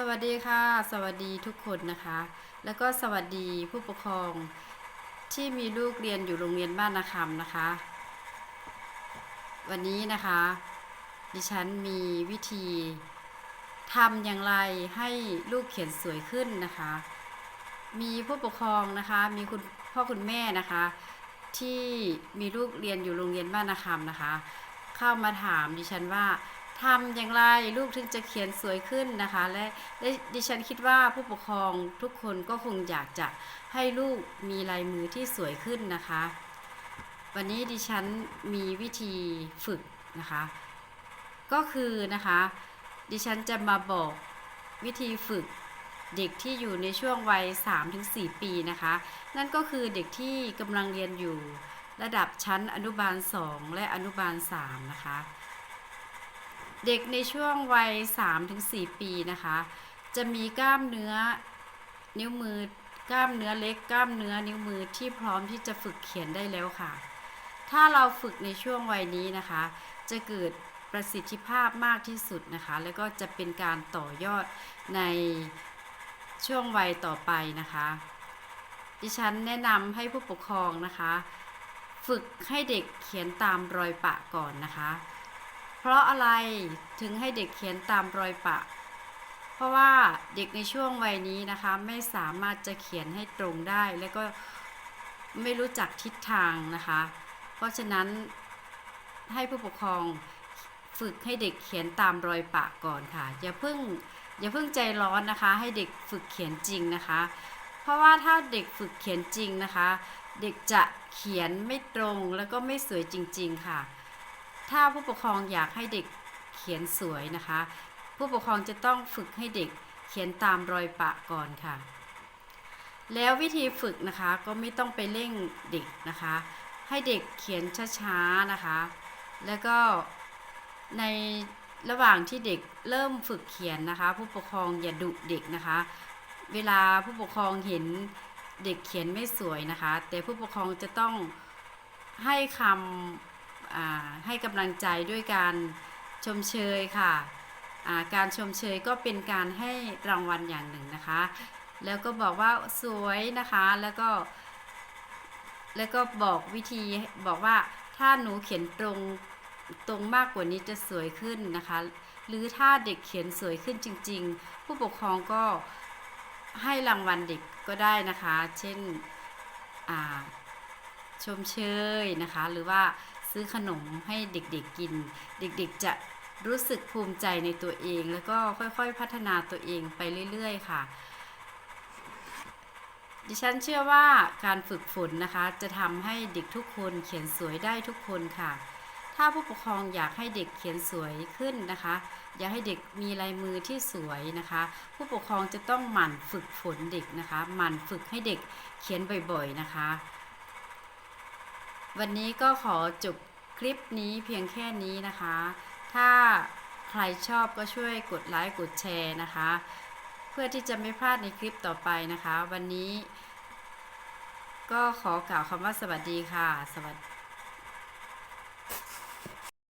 สวัสดีค่ะ สวัสดีทุกคนนะคะ แล้วก็สวัสดีผู้ปกครองที่มีลูกเรียนอยู่โรงเรียนบ้านนาคำนะคะ วันนี้นะคะ ดิฉันมีวิธีทำอย่างไรให้ลูกเขียนสวยขึ้นนะคะ มีผู้ปกครองนะคะ มีคุณพ่อคุณแม่นะคะ ที่มีลูกเรียนอยู่โรงเรียนบ้านนาคำนะคะ เข้ามาถามดิฉันว่า ทำอย่างไรลูกถึงจะเขียนสวยขึ้นนะคะและและดิฉันคิดว่าผู้ปกครองทุกคนก็คงอยากจะให้ลูกมีลายมือที่สวยขึ้นนะคะ วันนี้ดิฉันมีวิธีฝึกนะคะ ก็คือนะคะ ดิฉันจะมาบอกวิธีฝึกเด็กที่อยู่ในช่วงวัย 3-4 ปีนะคะ นั่นก็คือเด็กที่กำลังเรียนอยู่ระดับชั้นอนุบาล 2 และอนุบาล 3 นะคะ เด็กในช่วงวัย 3-4 ปีนะคะ จะมีกล้ามเนื้อนิ้วมือกล้ามเนื้อเล็กกล้ามเนื้อนิ้วมือที่พร้อมที่จะฝึกเขียนได้แล้วค่ะ ถ้าเราฝึกในช่วงวัยนี้นะคะ จะเกิดประสิทธิภาพมากที่สุดนะคะ แล้วก็จะเป็นการต่อยอดในช่วงวัยต่อไปนะคะ ดิฉันแนะนำให้ผู้ปกครองนะคะ ฝึกให้เด็กเขียนตามรอยปะก่อนนะคะ เพราะอะไรถึงให้เด็กเขียนตามรอยปะ เพราะว่าเด็กในช่วงวัยนี้นะคะไม่สามารถจะเขียนให้ตรงได้ และก็ไม่รู้จักทิศทางนะคะ เพราะฉะนั้นให้ผู้ปกครองฝึกให้เด็กเขียนตามรอยปะก่อนค่ะ อย่าเพิ่งอย่าเพิ่งใจร้อนนะคะ ให้เด็กฝึกเขียนจริงนะคะ เพราะว่าถ้าเด็กฝึกเขียนจริงนะคะ เด็กจะเขียนไม่ตรงแล้วก็ไม่สวยจริง ๆ ค่ะ ถ้าผู้ปกครองอยากให้เด็กเขียนสวยนะคะ ผู้ปกครองจะต้องฝึกให้เด็กเขียนตามรอยปะก่อนค่ะ แล้ววิธีฝึกนะคะก็ไม่ต้องไปเร่งเด็กนะคะ ให้เด็กเขียนช้าๆนะคะ แล้วก็ในระหว่างที่เด็กเริ่มฝึกเขียนนะคะ ผู้ปกครองอย่าดุเด็กนะคะ เวลาผู้ปกครองเห็นเด็กเขียนไม่สวยนะคะ แต่ผู้ปกครองจะต้องให้คำอ่า ให้กำลังใจด้วยการชมเชยค่ะาการชมเชยก็เป็นการให้รางวัลอย่างหนึ่งนะคะ แล้วก็บอกว่าสวยนะคะแล้วก็ แล้วก็บอกวิธีบอกว่าถ้าหนูเขียนตรงตรงมากกว่านี้จะสวยขึ้นนะคะ หรือถ้าเด็กเขียนสวยขึ้นจริง ๆ ผู้ปกครองก็ให้รางวัลเด็กก็ได้นะคะ เช่นชมเชยนะคะ หรือว่า ซื้อขนมให้เด็กๆกิน เด็กๆจะรู้สึกภูมิใจในตัวเอง แล้วก็ค่อยๆพัฒนาตัวเองไปเรื่อยๆ ค่ะ ดิฉันเชื่อว่าการฝึกฝนนะคะ จะทำให้เด็กทุกคนเขียนสวยได้ทุกคนค่ะ ถ้าผู้ปกครองอยากให้เด็กเขียนสวยขึ้นนะคะ อยากให้เด็กมีลายมือที่สวยนะคะ ผู้ปกครองจะต้องหมั่นฝึกฝนเด็กนะคะ หมั่นฝึกให้เด็กเขียนบ่อยๆนะคะวันนี้ก็ขอจบ คลิปนี้เพียงแค่นี้นะคะ ถ้าใครชอบก็ช่วยกดไลค์กดแชร์นะคะ เพื่อที่จะไม่พลาดในคลิปต่อไปนะคะ วันนี้ ก็ขอกล่าวคำว่าสวัสดีค่ะ สวัสดี